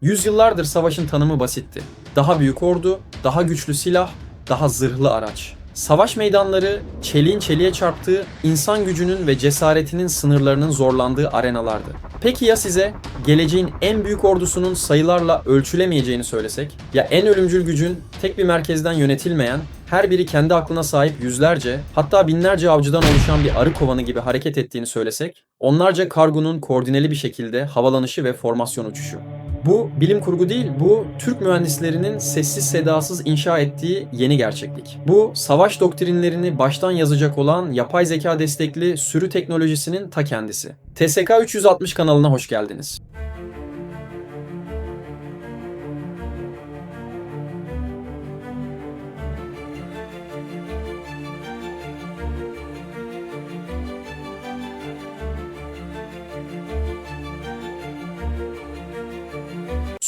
Yüzyıllardır savaşın tanımı basitti. Daha büyük ordu, daha güçlü silah, daha zırhlı araç. Savaş meydanları çeliğin çeliğe çarptığı, insan gücünün ve cesaretinin sınırlarının zorlandığı arenalardı. Peki ya size geleceğin en büyük ordusunun sayılarla ölçülemeyeceğini söylesek? Ya en ölümcül gücün tek bir merkezden yönetilmeyen, her biri kendi aklına sahip yüzlerce, hatta binlerce avcıdan oluşan bir arı kovanı gibi hareket ettiğini söylesek? Onlarca kargonun koordineli bir şekilde havalanışı ve formasyon uçuşu. Bu bilim kurgu değil, bu Türk mühendislerinin sessiz sedasız inşa ettiği yeni gerçeklik. Bu savaş doktrinlerini baştan yazacak olan yapay zeka destekli sürü teknolojisinin ta kendisi. TSK 360 kanalına hoş geldiniz.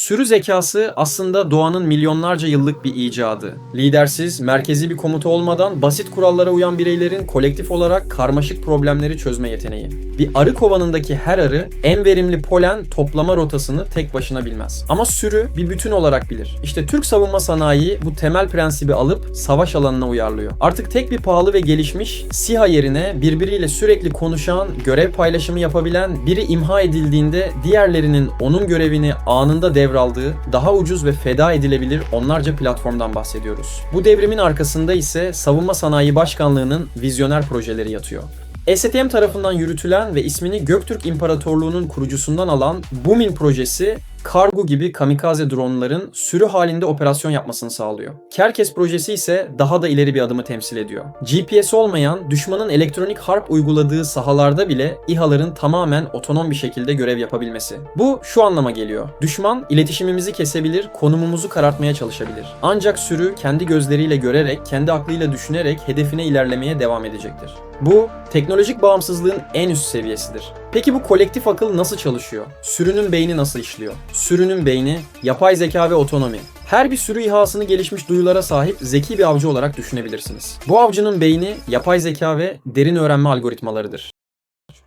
Sürü zekası aslında doğanın milyonlarca yıllık bir icadı. Lidersiz, merkezi bir komuta olmadan basit kurallara uyan bireylerin kolektif olarak karmaşık problemleri çözme yeteneği. Bir arı kovanındaki her arı en verimli polen toplama rotasını tek başına bilmez. Ama sürü bir bütün olarak bilir. İşte Türk savunma sanayi bu temel prensibi alıp savaş alanına uyarlıyor. Artık tek bir pahalı ve gelişmiş SİHA yerine birbiriyle sürekli konuşan, görev paylaşımı yapabilen, biri imha edildiğinde diğerlerinin onun görevini anında devraldığı, daha ucuz ve feda edilebilir onlarca platformdan bahsediyoruz. Bu devrimin arkasında ise Savunma Sanayi Başkanlığı'nın vizyoner projeleri yatıyor. STM tarafından yürütülen ve ismini Göktürk İmparatorluğu'nun kurucusundan alan Bumin projesi kargo gibi kamikaze dronların sürü halinde operasyon yapmasını sağlıyor. Kerkes projesi ise daha da ileri bir adımı temsil ediyor. GPS olmayan, düşmanın elektronik harp uyguladığı sahalarda bile İHA'ların tamamen otonom bir şekilde görev yapabilmesi. Bu şu anlama geliyor. Düşman iletişimimizi kesebilir, konumumuzu karartmaya çalışabilir. Ancak sürü kendi gözleriyle görerek, kendi aklıyla düşünerek hedefine ilerlemeye devam edecektir. Bu teknolojik bağımsızlığın en üst seviyesidir. Peki bu kolektif akıl nasıl çalışıyor? Sürünün beyni nasıl işliyor? Sürünün beyni, yapay zeka ve otonomi. Her bir sürü İHA'sını gelişmiş duyulara sahip zeki bir avcı olarak düşünebilirsiniz. Bu avcının beyni yapay zeka ve derin öğrenme algoritmalarıdır.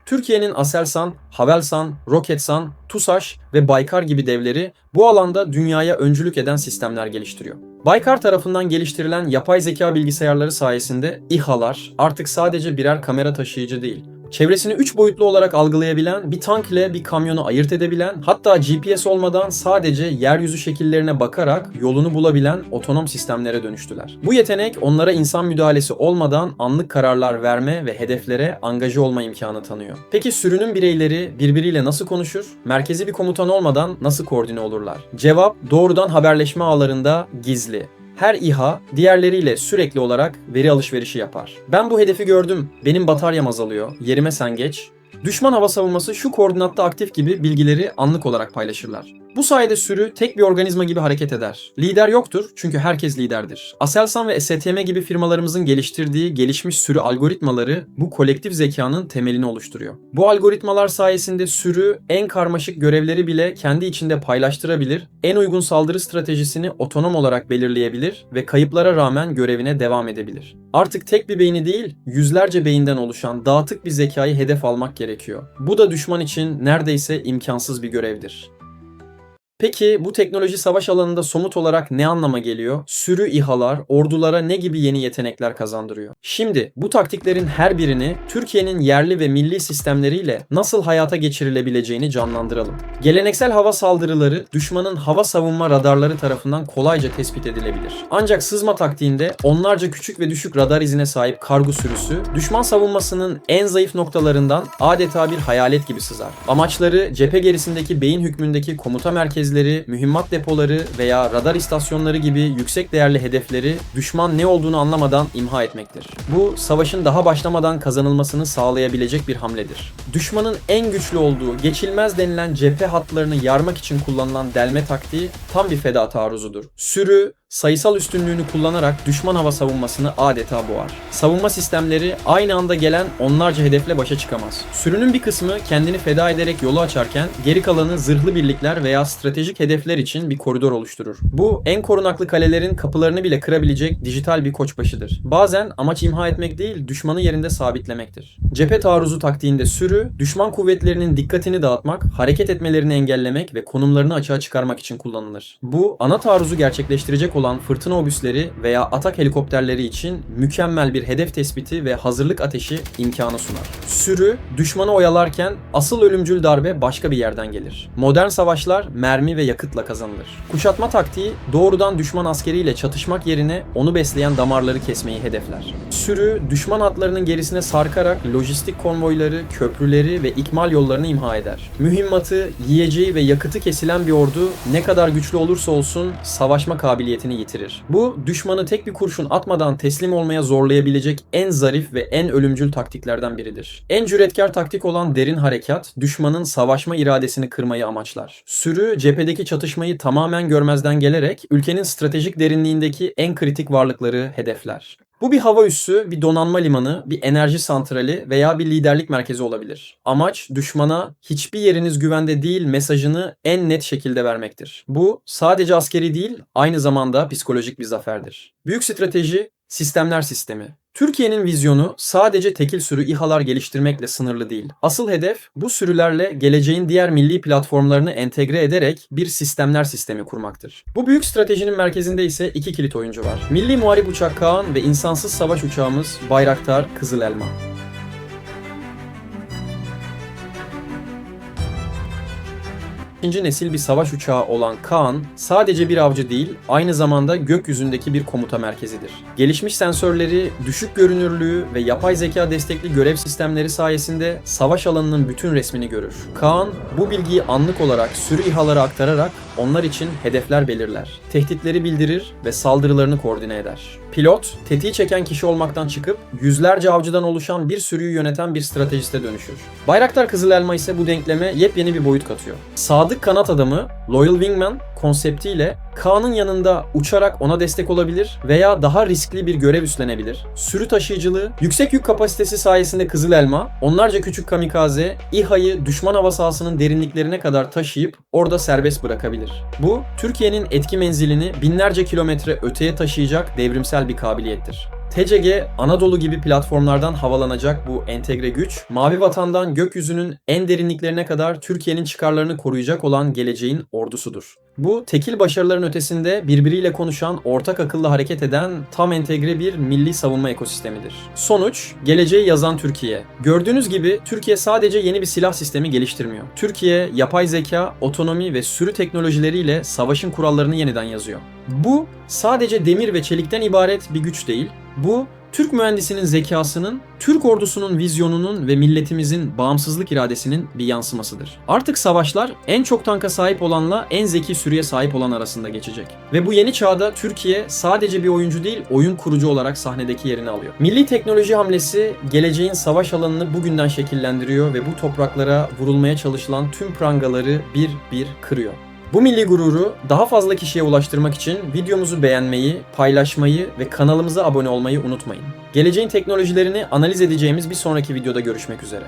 Türkiye'nin Aselsan, Havelsan, Roketsan, TUSAŞ ve Baykar gibi devleri bu alanda dünyaya öncülük eden sistemler geliştiriyor. Baykar tarafından geliştirilen yapay zeka bilgisayarları sayesinde İHA'lar artık sadece birer kamera taşıyıcı değil, çevresini 3 boyutlu olarak algılayabilen, bir tank ile bir kamyonu ayırt edebilen, hatta GPS olmadan sadece yeryüzü şekillerine bakarak yolunu bulabilen otonom sistemlere dönüştüler. Bu yetenek onlara insan müdahalesi olmadan anlık kararlar verme ve hedeflere angaje olma imkanı tanıyor. Peki sürünün bireyleri birbiriyle nasıl konuşur? Merkezi bir komutan olmadan nasıl koordine olurlar? Cevap doğrudan haberleşme ağlarında gizli her İHA diğerleriyle sürekli olarak veri alışverişi yapar. Ben bu hedefi gördüm. Benim bataryam azalıyor. Yerime sen geç. Düşman hava savunması şu koordinatta aktif gibi bilgileri anlık olarak paylaşırlar. Bu sayede sürü tek bir organizma gibi hareket eder. Lider yoktur çünkü herkes liderdir. Aselsan ve STM gibi firmalarımızın geliştirdiği gelişmiş sürü algoritmaları bu kolektif zekanın temelini oluşturuyor. Bu algoritmalar sayesinde sürü en karmaşık görevleri bile kendi içinde paylaştırabilir, en uygun saldırı stratejisini otonom olarak belirleyebilir ve kayıplara rağmen görevine devam edebilir. Artık tek bir beyni değil, yüzlerce beyinden oluşan dağıtık bir zekayı hedef almak gerekiyor. Bu da düşman için neredeyse imkansız bir görevdir. Peki bu teknoloji savaş alanında somut olarak ne anlama geliyor? Sürü İHA'lar ordulara ne gibi yeni yetenekler kazandırıyor? Şimdi bu taktiklerin her birini Türkiye'nin yerli ve milli sistemleriyle nasıl hayata geçirilebileceğini canlandıralım. Geleneksel hava saldırıları düşmanın hava savunma radarları tarafından kolayca tespit edilebilir. Ancak sızma taktiğinde onlarca küçük ve düşük radar izine sahip kargo sürüsü düşman savunmasının en zayıf noktalarından adeta bir hayalet gibi sızar. Amaçları cephe gerisindeki beyin hükmündeki komuta merkezleri merkezleri, mühimmat depoları veya radar istasyonları gibi yüksek değerli hedefleri düşman ne olduğunu anlamadan imha etmektir. Bu savaşın daha başlamadan kazanılmasını sağlayabilecek bir hamledir. Düşmanın en güçlü olduğu geçilmez denilen cephe hatlarını yarmak için kullanılan delme taktiği tam bir feda taarruzudur. Sürü, sayısal üstünlüğünü kullanarak düşman hava savunmasını adeta boğar. Savunma sistemleri aynı anda gelen onlarca hedefle başa çıkamaz. Sürünün bir kısmı kendini feda ederek yolu açarken geri kalanı zırhlı birlikler veya stratejik hedefler için bir koridor oluşturur. Bu en korunaklı kalelerin kapılarını bile kırabilecek dijital bir koçbaşıdır. Bazen amaç imha etmek değil, düşmanı yerinde sabitlemektir. Cephe taarruzu taktiğinde sürü, düşman kuvvetlerinin dikkatini dağıtmak, hareket etmelerini engellemek ve konumlarını açığa çıkarmak için kullanılır. Bu, ana taarruzu gerçekleştirecek olan fırtına obüsleri veya atak helikopterleri için mükemmel bir hedef tespiti ve hazırlık ateşi imkanı sunar. Sürü, düşmanı oyalarken asıl ölümcül darbe başka bir yerden gelir. Modern savaşlar mermi ve yakıtla kazanılır. Kuşatma taktiği doğrudan düşman askeriyle çatışmak yerine onu besleyen damarları kesmeyi hedefler. Sürü, düşman hatlarının gerisine sarkarak lojistik konvoyları, köprüleri ve ikmal yollarını imha eder. Mühimmatı, yiyeceği ve yakıtı kesilen bir ordu ne kadar güçlü olursa olsun savaşma kabiliyetini yitirir. Bu, düşmanı tek bir kurşun atmadan teslim olmaya zorlayabilecek en zarif ve en ölümcül taktiklerden biridir. En cüretkar taktik olan derin harekat, düşmanın savaşma iradesini kırmayı amaçlar. Sürü, cephedeki çatışmayı tamamen görmezden gelerek ülkenin stratejik derinliğindeki en kritik varlıkları hedefler. Bu bir hava üssü, bir donanma limanı, bir enerji santrali veya bir liderlik merkezi olabilir. Amaç düşmana hiçbir yeriniz güvende değil mesajını en net şekilde vermektir. Bu sadece askeri değil, aynı zamanda psikolojik bir zaferdir. Büyük strateji sistemler sistemi. Türkiye'nin vizyonu sadece tekil sürü İHA'lar geliştirmekle sınırlı değil. Asıl hedef bu sürülerle geleceğin diğer milli platformlarını entegre ederek bir sistemler sistemi kurmaktır. Bu büyük stratejinin merkezinde ise iki kilit oyuncu var. Milli Muharip Uçak Kaan ve insansız savaş uçağımız Bayraktar Kızıl Elma. İkinci nesil bir savaş uçağı olan Kaan sadece bir avcı değil, aynı zamanda gökyüzündeki bir komuta merkezidir. Gelişmiş sensörleri, düşük görünürlüğü ve yapay zeka destekli görev sistemleri sayesinde savaş alanının bütün resmini görür. Kaan bu bilgiyi anlık olarak sürü İHA'lara aktararak onlar için hedefler belirler, tehditleri bildirir ve saldırılarını koordine eder. Pilot, tetiği çeken kişi olmaktan çıkıp yüzlerce avcıdan oluşan bir sürüyü yöneten bir stratejiste dönüşür. Bayraktar Kızıl Elma ise bu denkleme yepyeni bir boyut katıyor. Sadık kanat adamı, Loyal Wingman konseptiyle Kaan'ın yanında uçarak ona destek olabilir veya daha riskli bir görev üstlenebilir. Sürü taşıyıcılığı, yüksek yük kapasitesi sayesinde Kızıl Elma, onlarca küçük kamikaze, İHA'yı düşman hava sahasının derinliklerine kadar taşıyıp orada serbest bırakabilir. Bu, Türkiye'nin etki menzilini binlerce kilometre öteye taşıyacak devrimsel bir kabiliyettir. TCG, Anadolu gibi platformlardan havalanacak bu entegre güç, Mavi Vatan'dan gökyüzünün en derinliklerine kadar Türkiye'nin çıkarlarını koruyacak olan geleceğin ordusudur. Bu tekil başarıların ötesinde birbiriyle konuşan, ortak akılla hareket eden tam entegre bir milli savunma ekosistemidir. Sonuç, geleceği yazan Türkiye. Gördüğünüz gibi Türkiye sadece yeni bir silah sistemi geliştirmiyor. Türkiye, yapay zeka, otonomi ve sürü teknolojileriyle savaşın kurallarını yeniden yazıyor. Bu sadece demir ve çelikten ibaret bir güç değil. Bu Türk mühendisinin zekasının, Türk ordusunun vizyonunun ve milletimizin bağımsızlık iradesinin bir yansımasıdır. Artık savaşlar en çok tanka sahip olanla en zeki sürüye sahip olan arasında geçecek. Ve bu yeni çağda Türkiye sadece bir oyuncu değil, oyun kurucu olarak sahnedeki yerini alıyor. Milli teknoloji hamlesi geleceğin savaş alanını bugünden şekillendiriyor ve bu topraklara vurulmaya çalışılan tüm prangaları bir bir kırıyor. Bu milli gururu daha fazla kişiye ulaştırmak için videomuzu beğenmeyi, paylaşmayı ve kanalımıza abone olmayı unutmayın. Geleceğin teknolojilerini analiz edeceğimiz bir sonraki videoda görüşmek üzere.